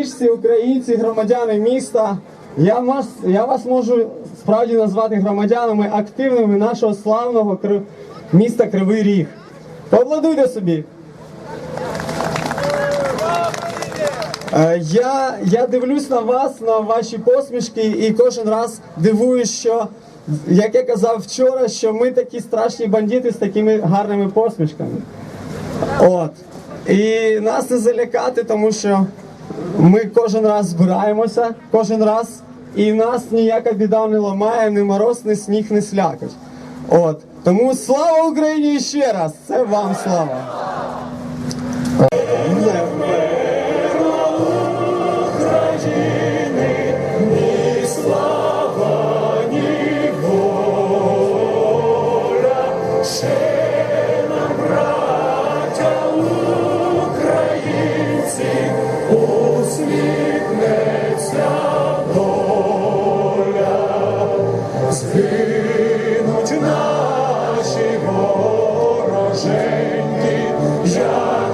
Криворіжці, українці, громадяни міста. Я вас, я вас можу справді назвати громадянами активними нашого славного міста Кривий Ріг. Поаплодуйте собі. Е, Я, я дивлюсь на вас, на ваші посмішки, і кожен раз дивуюсь, що, як я казав вчора, що ми такі страшні бандити з такими гарними посмішками. От. І нас не залякати, тому що ми кожен раз збираємося, кожен раз, і нас ніяка біда не ламає, ні мороз, ні сніг не слякать. От. Тому слава Україні ще раз! Це вам слава! Вороженьки, як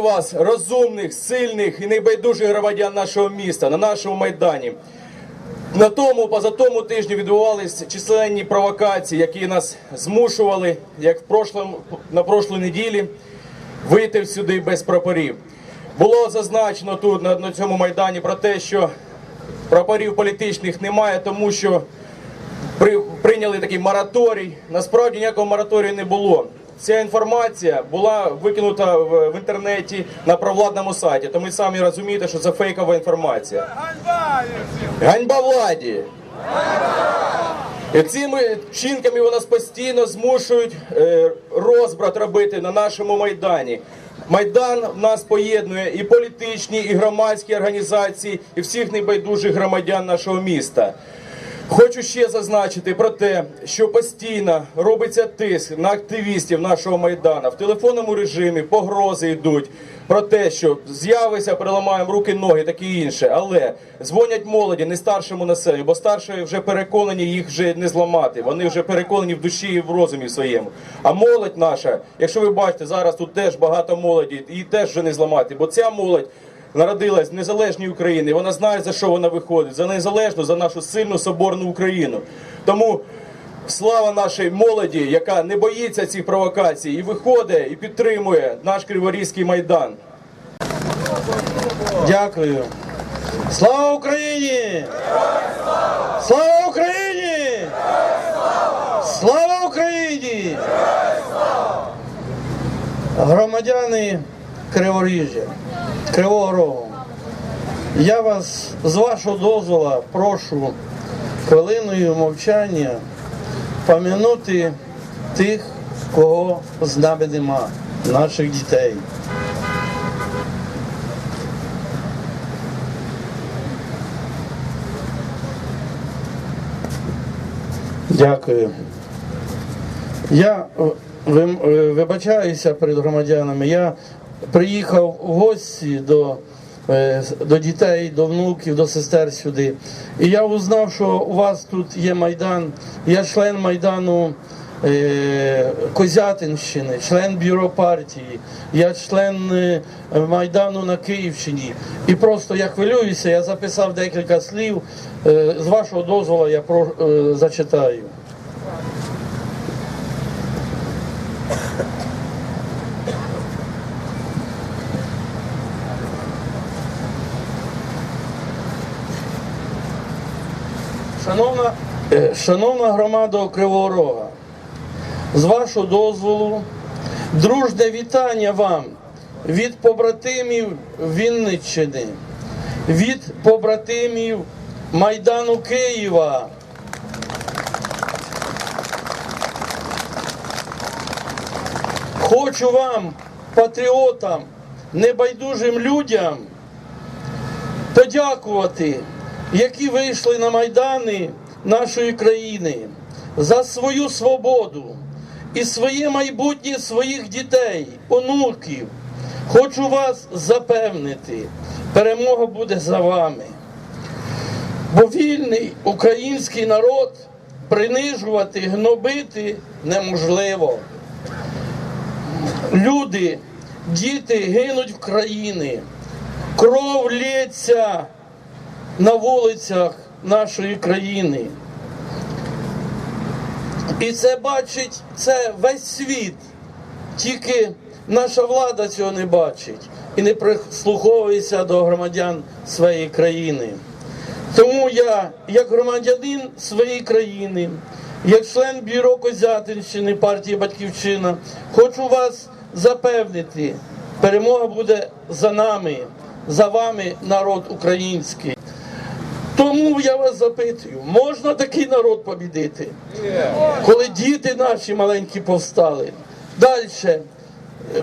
Вітати вас, розумних, сильних і небайдужих громадян нашого міста на нашому майдані. На тому, поза тому тижні відбувалися численні провокації, які нас змушували, як в прошлому, на прошлій неділі, вийти сюди без прапорів. Було зазначено тут на, на цьому майдані про те, що прапорів політичних немає, тому що при, прийняли такий мораторій. Насправді ніякого мораторію не було. Ця інформація була викинута в, в інтернеті на провладному сайті. То ми самі розумієте, що це фейкова інформація. Ганьба! Ганьба владі! Цими вчинками вони нас постійно змушують е, розбрат робити на нашому майдані. Майдан нас поєднує і політичні, і громадські організації, і всіх небайдужих громадян нашого міста. Хочу ще зазначити про те, що постійно робиться тиск на активістів нашого майдана в телефонному режимі, погрози йдуть про те, що з'явися, переламаємо руки, ноги, таке інше. Але дзвонять молоді, не старшому населенню, бо старші вже переконані їх вже не зламати. Вони вже переконані в душі і в розумі своєму. А молодь наша, якщо ви бачите, зараз тут теж багато молоді, її теж вже не зламати, бо ця молодь. Народилась в незалежній Україні. Вона знає за що вона виходить за незалежну, за нашу сильну соборну Україну. Тому слава нашій молоді, яка не боїться цих провокацій і виходить і підтримує наш Криворізький майдан. Дякую. Слава Україні! Слава Україні! Слава Україні! Громадяни Криворіжжя, Кривого Рогу, я вас з вашого дозволу прошу хвилиною мовчання пам'янути тих, кого з нами нема, наших дітей. Дякую. Я е, е, вибачаюся перед громадянами. Я приїхав в гості до, е, до дітей, до внуків, до сестер сюди. І я узнав, що у вас тут є майдан. Я член майдану е, Козятинщини, член бюро партії, я член е, Майдану на Київщині. І просто я хвилююся, я записав декілька слів. З вашого дозволу я про, зачитаю. Шановна, е, шановна громада Кривого Рога, з вашого дозволу, дружне вітання вам від побратимів Вінниччини, від побратимів Майдану Києва. Хочу вам, патріотам, небайдужим людям, подякувати, які вийшли на майдани нашої країни за свою свободу і своє майбутнє своїх дітей, онуків. Хочу вас запевнити, перемога буде за вами. Бо вільний український народ принижувати, гнобити неможливо. Люди, діти гинуть в країні, кров лється на вулицях нашої країни. І це бачить це весь світ. Тільки наша влада цього не бачить і не прислуховується до громадян своєї країни. Тому я, як громадянин своєї країни, як член бюро Козятинщини партії Батьківщина, хочу вас запевнити, перемога буде за нами, за вами, народ український. Тому я вас запитую, можна такий народ побідити, коли діти наші маленькі повстали. Далі.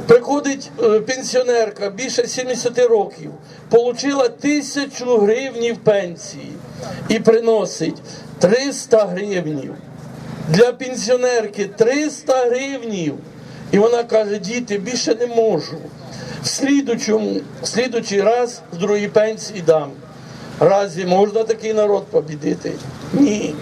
Приходить е, пенсіонерка більше 70 років, отримала тисячу гривнів пенсії і приносить 300 гривнів. Для пенсіонерки 300 гривнів. І вона каже, діти, більше не можу. В слідучому, в слідучий раз з другої пенсії дам. Разві можна такий народ побідити? Ні.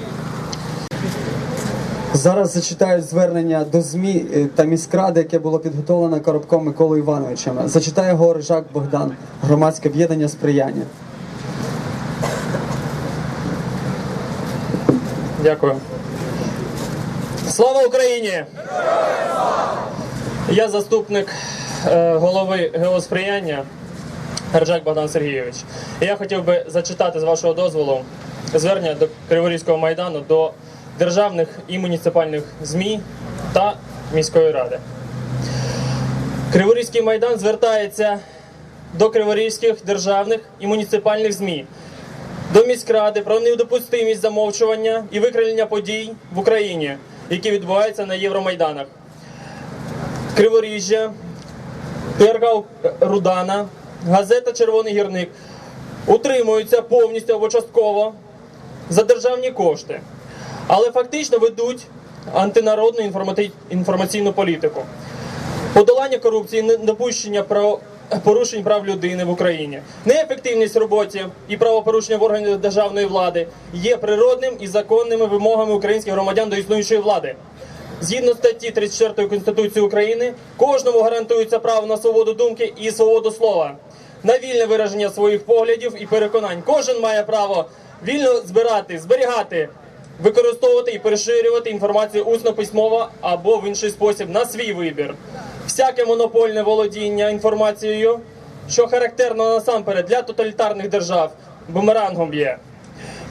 Зараз зачитаю звернення до ЗМІ е, та міськради, яке було підготовлено Коробком Миколою Івановичем. Зачитає Горжак Богдан, громадське об'єднання сприяння. Дякую. Слава Україні! Я заступник е, голови геосприяння Гержак Богдан Сергійович. Я хотів би зачитати з вашого дозволу звернення до Криворізького майдану до державних і муніципальних ЗМІ та міської ради. Криворізький майдан звертається до криворізьких державних і муніципальних ЗМІ до міськради про недопустимість замовчування і викривлення подій в Україні, які відбуваються на Євромайданах. Криворіжжя, ТРК Рудана, газета Червоний гірник утримуються повністю або частково за державні кошти, але фактично ведуть антинародну інформаційну політику. Подолання корупції, недопущення прав порушень прав людини в Україні, неефективність в роботі і правопорушення в органах державної влади є природним і законними вимогами українських громадян до існуючої влади. Згідно статті 34 Конституції України, кожному гарантується право на свободу думки і свободу слова, на вільне вираження своїх поглядів і переконань. Кожен має право вільно збирати, зберігати, використовувати і переширювати інформацію усно письмово або в інший спосіб на свій вибір. Всяке монопольне володіння інформацією, що характерно насамперед для тоталітарних держав, бумерангом є.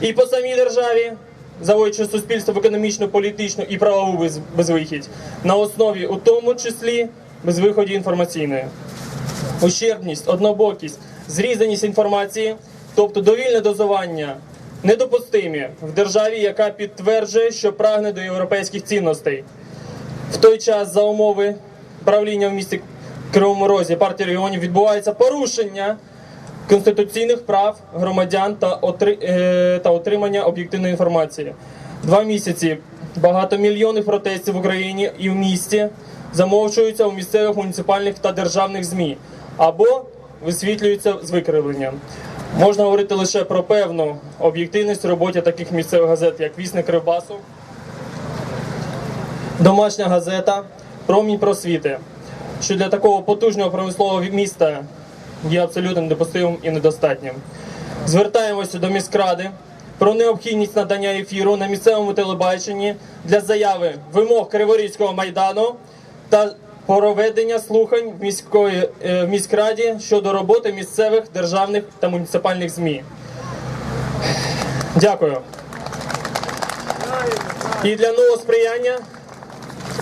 І по самій державі, заводячи суспільство в економічну, політичну і правову безвихідь, на основі у тому числі безвиході інформаційної. Ущербність, однобокість, зрізаність інформації, тобто довільне дозування, недопустимі в державі, яка підтверджує, що прагне до європейських цінностей. В той час за умови правління в місті Кривому Розі партії регіонів відбувається порушення конституційних прав громадян та, е, та отримання об'єктивної інформації. Два місяці багатомільйонних протестів в Україні і в місті замовчуються у місцевих муніципальних та державних ЗМІ або висвітлюються з викривленням. Можна говорити лише про певну об'єктивність в роботі таких місцевих газет, як Вісник Кривбасу, домашня газета Промінь просвіти, що для такого потужного промислового міста є абсолютно недопустимим і недостатнім. Звертаємося до міськради про необхідність надання ефіру на місцевому телебаченні для заяви вимог Криворізького майдану та проведення слухань в міської е, в міськраді щодо роботи місцевих державних та муніципальних ЗМІ. Дякую. І для нового сприяння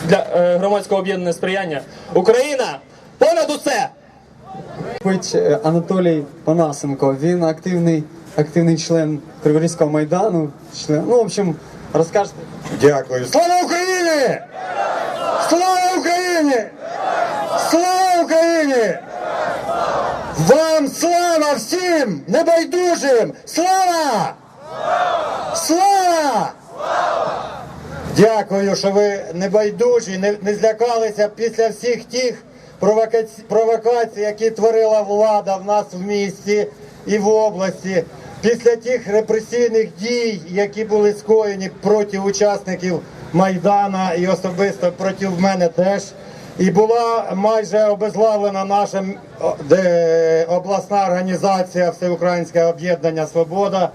для е, громадського об'єднання сприяння Україна понад усе! Е, Анатолій Панасенко. Він активний, активний член Криворізького майдану. Член, ну, в общем, розкажете. Дякую. Слава Україні! Слава Україні! Слава Україні! Вам слава всім небайдужим! Слава! Слава! Дякую, що ви небайдужі, не, не злякалися після всіх тих провокацій, які творила влада в нас в місті і в області, після тих репресійних дій, які були скоєні проти учасників Майдана і особисто проти мене теж. І була майже обезглавлена наша обласна організація Всеукраїнське об'єднання Свобода.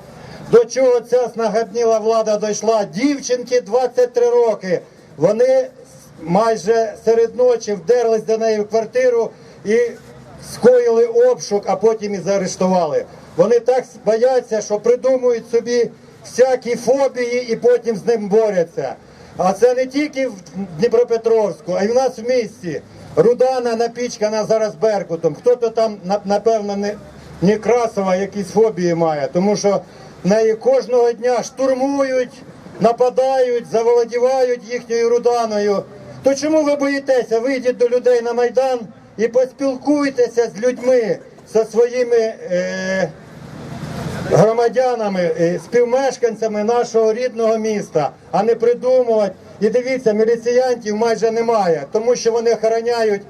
До чого ця снагадніла влада дійшла? Дівчинки 23 роки. Вони майже серед ночі вдерлись до неї в квартиру і скоїли обшук, а потім і заарештували. Вони так бояться, що придумують собі всякі фобії і потім з ним борються. А це не тільки в Дніпропетровську, а й в нас в місті. Рудана напічкана зараз Беркутом. Хто-то там, напевно, не, Некрасова якісь фобії має, тому що неї кожного дня штурмують, нападають, заволодівають їхньою руданою. То чому ви боїтеся? Вийдіть до людей на Майдан і поспілкуйтеся з людьми, зі своїми е, громадянами, е, співмешканцями нашого рідного міста, а не придумувати. І дивіться, міліціянтів майже немає, тому що вони охороняють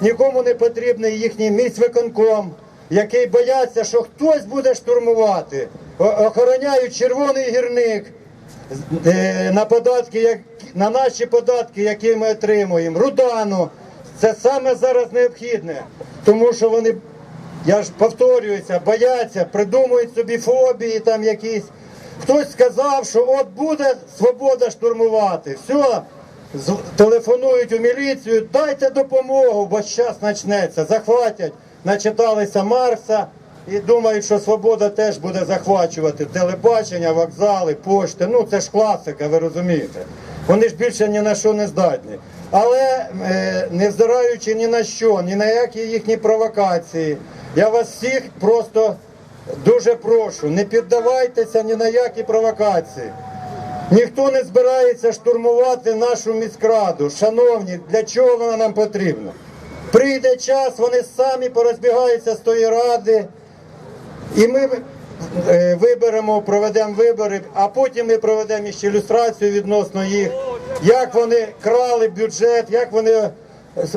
нікому не потрібний їхній міськвиконком, який бояться, що хтось буде штурмувати. Охороняють червоний гірник е, на податки, на наші податки, які ми отримуємо. Рудану. Це саме зараз необхідне, тому що вони я ж повторююся, бояться, придумують собі фобії там якісь. Хтось сказав, що от буде свобода штурмувати. Все, телефонують у міліцію, дайте допомогу, бо зараз почнеться. Захватять, начиталися Марса і думають, що свобода теж буде захвачувати телебачення, вокзали, пошти. Ну це ж класика, ви розумієте. Вони ж більше ні на що не здатні. Але е, невзираючи ні на що, ні на які їхні провокації, я вас всіх просто дуже прошу, не піддавайтеся ні на які провокації. Ніхто не збирається штурмувати нашу міськраду. Шановні, для чого вона нам потрібна? Прийде час, вони самі порозбігаються з тої ради, і ми виберемо, проведемо вибори, а потім ми проведемо ще ілюстрацію відносно їх, як вони крали бюджет, як вони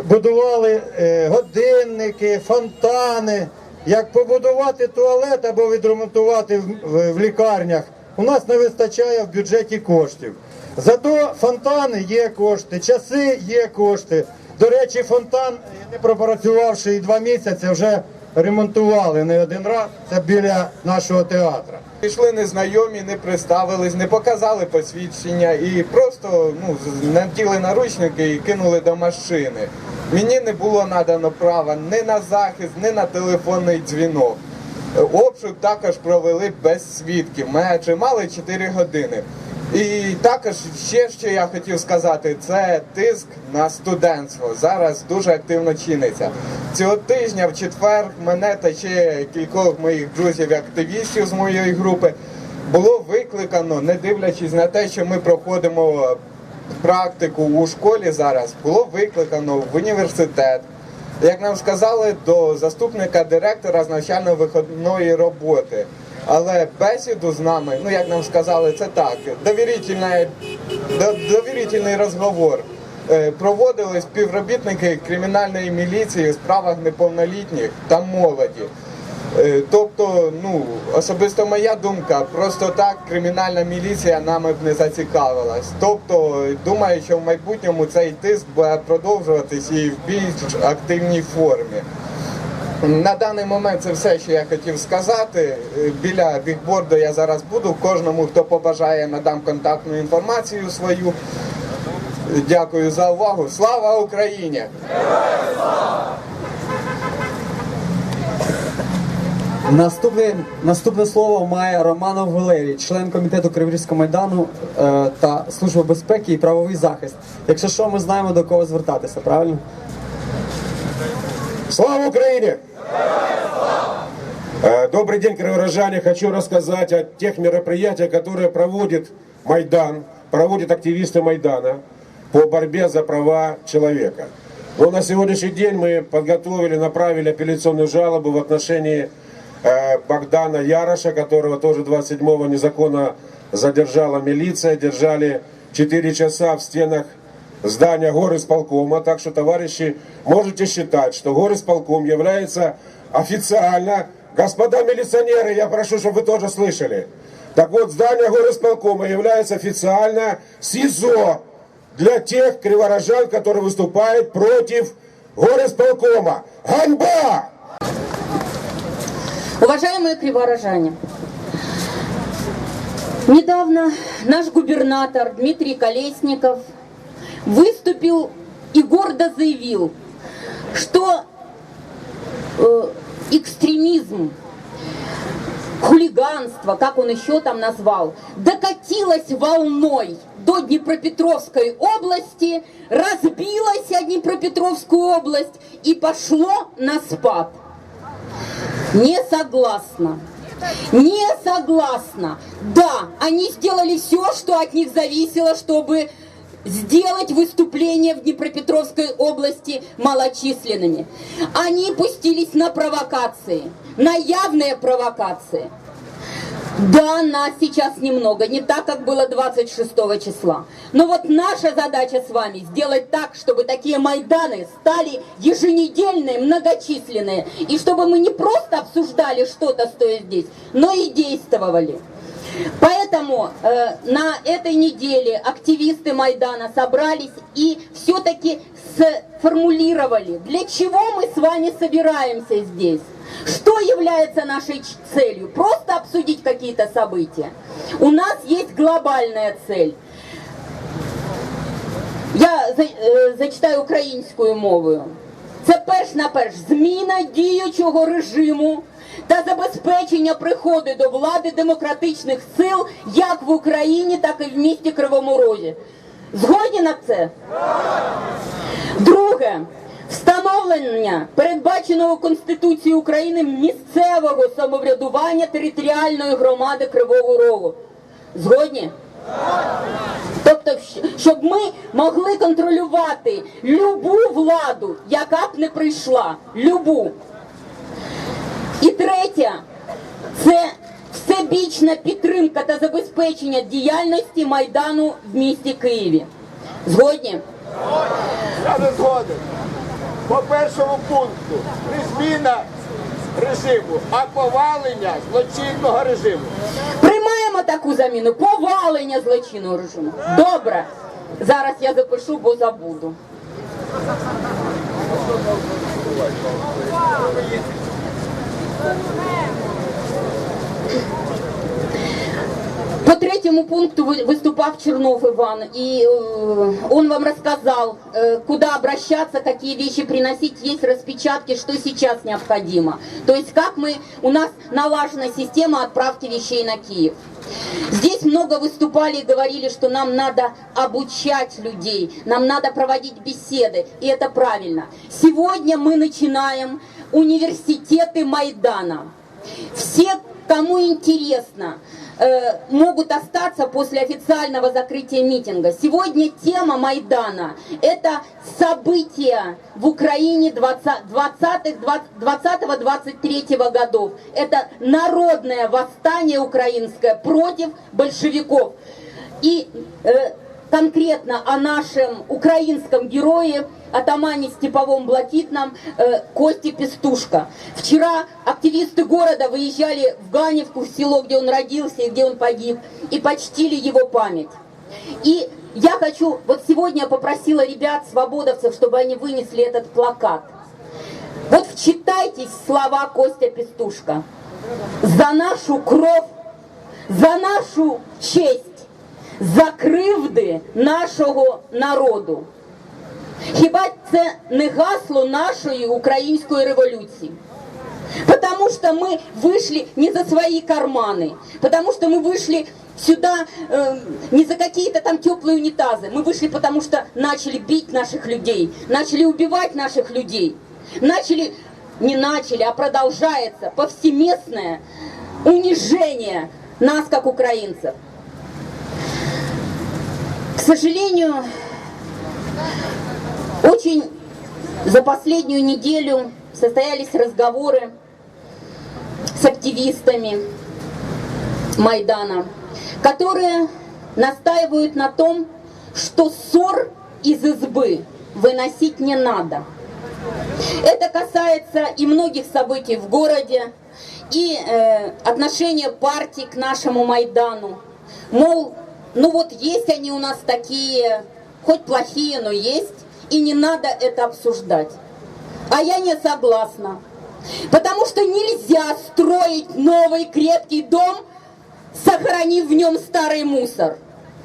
будували е, годинники, фонтани, як побудувати туалет або відремонтувати в лікарнях. У нас не вистачає в бюджеті коштів. Зато фонтани є кошти, часи є кошти. До речі, фонтан, не пропрацювавши і два місяці, вже ремонтували не один раз. Це біля нашого театру. Пішли незнайомі, не представились, не показали посвідчення і просто ну, наділи наручники і кинули до машини. Мені не було надано права ні на захист, ні на телефонний дзвінок. Е, Обшук також провели без свідків. Мене тримали 4 години. І також ще що я хотів сказати, це тиск на студентство. Зараз дуже активно чиниться. Цього тижня в четвер мене та ще кількох моїх друзів-активістів з моєї групи було викликано, не дивлячись на те, що ми проходимо практику у школі зараз, було викликано в університет. Як нам сказали, до заступника директора з навчально-виходної роботи. Але бесіду з нами, ну як нам сказали, це так, довірительний розговор. Е, Проводили співробітники кримінальної міліції у справах неповнолітніх та молоді. Е, Тобто, ну, особисто моя думка, просто так кримінальна міліція нами б не зацікавилась. Тобто, думаю, що в майбутньому цей тиск буде продовжуватись і в більш активній формі. На даний момент це все, що я хотів сказати. Е, Біля бікборду я зараз буду. Кожному, хто побажає, надам контактну інформацію свою. Дякую за увагу. Слава Україні! Наступне, наступне слово має Романов Валерій, член комітету Криворізького майдану е, та Служба безпеки і правовий захист. Якщо що, ми знаємо до кого звертатися, правильно? Слава Украине! Э, Добрый день, криворожане. Хочу рассказать о тех мероприятиях, которые проводит Майдан, проводят активисты Майдана по борьбе за права человека. Но на сегодняшний день мы подготовили, направили апелляционную жалобу в отношении э, Богдана Яроша, которого тоже 27-го незаконно задержала милиция. Держали 4 часа в стенах здания горисполкома. Так что, товарищи, можете считать, что горисполком является официально, господа милиционеры, я прошу, чтобы вы тоже слышали. Так вот, здание горисполкома является официально СИЗО для тех криворожан, которые выступают против горисполкома. Ганьба! Уважаемые криворожане, недавно наш губернатор Дмитрий Колесников выступил и гордо заявил, что э, экстремизм, хулиганство, как он еще там назвал, докатилось волной до Днепропетровской области, разбилось о Днепропетровскую область и пошло на спад. Не согласна. Не согласна. Да, они сделали все, что от них зависело, чтобы сделать выступление в Днепропетровской области малочисленными. Они пустились на провокации, на явные провокации. Да, нас сейчас немного, не так, как было 26 числа. Но вот наша задача с вами сделать так, чтобы такие Майданы стали еженедельные, многочисленные. И чтобы мы не просто обсуждали что-то, стоя здесь, но и действовали. Поэтому э, на этой неделе активисты Майдана собрались и все-таки сформулировали, для чего мы с вами собираемся здесь. Что является нашей ч- целью? Просто обсудить какие-то события. У нас есть глобальная цель. Я за- е, зачитаю українською мовою. Це перш на перш зміна діючого режиму та забезпечення приходу до влади демократичних сил як в Україні, так і в місті Кривому Розі. Згодні на це? Друге. Встановлення передбаченого Конституцією України місцевого самоврядування територіальної громади Кривого Рогу. Згодні? Тобто, щоб ми могли контролювати любу владу, яка б не прийшла. Любу. І третє це всебічна підтримка та забезпечення діяльності Майдану в місті Києві. Згодні? Я не згоден. По першому пункту не зміна режиму, а повалення злочинного режиму. Приймаємо таку заміну. Повалення злочинного режиму. Добре. Зараз я запишу, бо забуду. По третьему пункту вы- выступав Чернов Иван, и э, он вам рассказал, э, куда обращаться, какие вещи приносить, есть распечатки, что сейчас необходимо. То есть как мы, у нас налажена система отправки вещей на Киев. Здесь много выступали и говорили, что нам надо обучать людей, нам надо проводить беседы, и это правильно. Сегодня мы начинаем университеты Майдана. Все, кому интересно, э, могут остаться после официального закрытия митинга. Сегодня тема Майдана – это события в Украине 20-23 годов. Это народное восстание украинское против большевиков. И э, конкретно о нашем украинском герое атамане Степовом Блакитном э, Косте Пестушка. Вчера активисты города выезжали в Ганевку, в село, где он родился и где он погиб, и почтили его память. И я хочу, вот сегодня я попросила ребят, свободовцев, чтобы они вынесли этот плакат. Вот вчитайтесь слова Костя Пестушка. За нашу кров, за нашу честь, за кривди нашого народу Хіба це не гасло нашої української революції? Потому что мы вышли не за свои карманы, потому что мы вышли сюда э, не за какие-то там теплые унитазы, мы вышли потому что начали бить наших людей, начали убивать наших людей, начали, не начали, а продолжается повсеместное унижение нас как украинцев. К сожалению, очень за последнюю неделю состоялись разговоры с активистами Майдана, которые настаивают на том, что ссор из избы выносить не надо. Это касается и многих событий в городе, и э, отношения партии к нашему Майдану. Мол, ну вот есть они у нас такие, хоть плохие, но есть, и не надо это обсуждать. А я не согласна. Потому что нельзя строить новый крепкий дом, сохранив в нем старый мусор.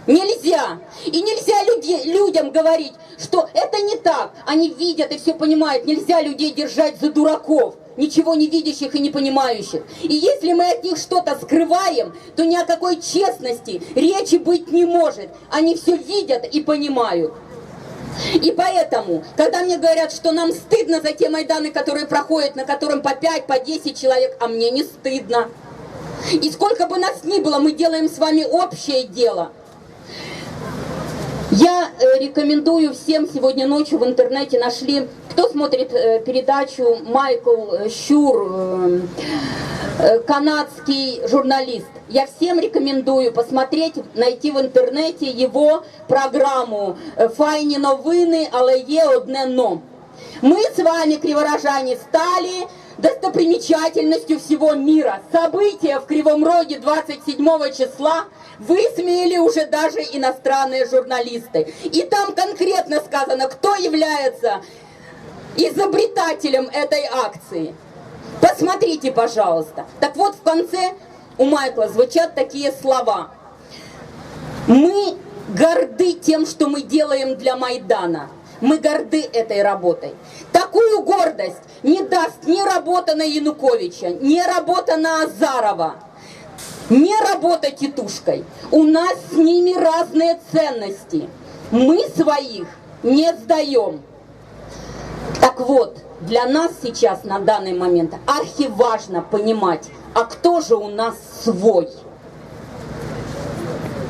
Нельзя. И нельзя люди- людям говорить, что это не так. Они видят и все понимают. Нельзя людей держать за дураков, ничего не видящих и не понимающих. И если мы от них что-то скрываем, то ни о какой честности речи быть не может. Они все видят и понимают. И поэтому, когда мне говорят, что нам стыдно за те Майданы, которые проходят, на котором по 5, по 10 человек, а мне не стыдно. И сколько бы нас ни было, мы делаем с вами общее дело. Я э, рекомендую всем сегодня ночью в интернете нашли, кто смотрит э, передачу Майкл Щур, э, э, канадский журналист. Я всем рекомендую посмотреть, найти в интернете его программу «Файні новини, але є одне но». Мы с вами, криворожане, стали достопримечательностью всего мира. События в Кривом Роге 27 числа высмеяли уже даже иностранные журналисты. И там конкретно сказано, кто является изобретателем этой акции. Посмотрите, пожалуйста. Так вот, в конце у Майкла звучат такие слова. Мы горды тем, что мы делаем для Майдана. Мы горды этой работой. Такую гордость не даст ни работа на Януковича, ни работа на Азарова, не работа тетушкой. У нас с ними разные ценности. Мы своих не сдаем. Так вот, для нас сейчас на данный момент архиважно понимать, а кто же у нас свой.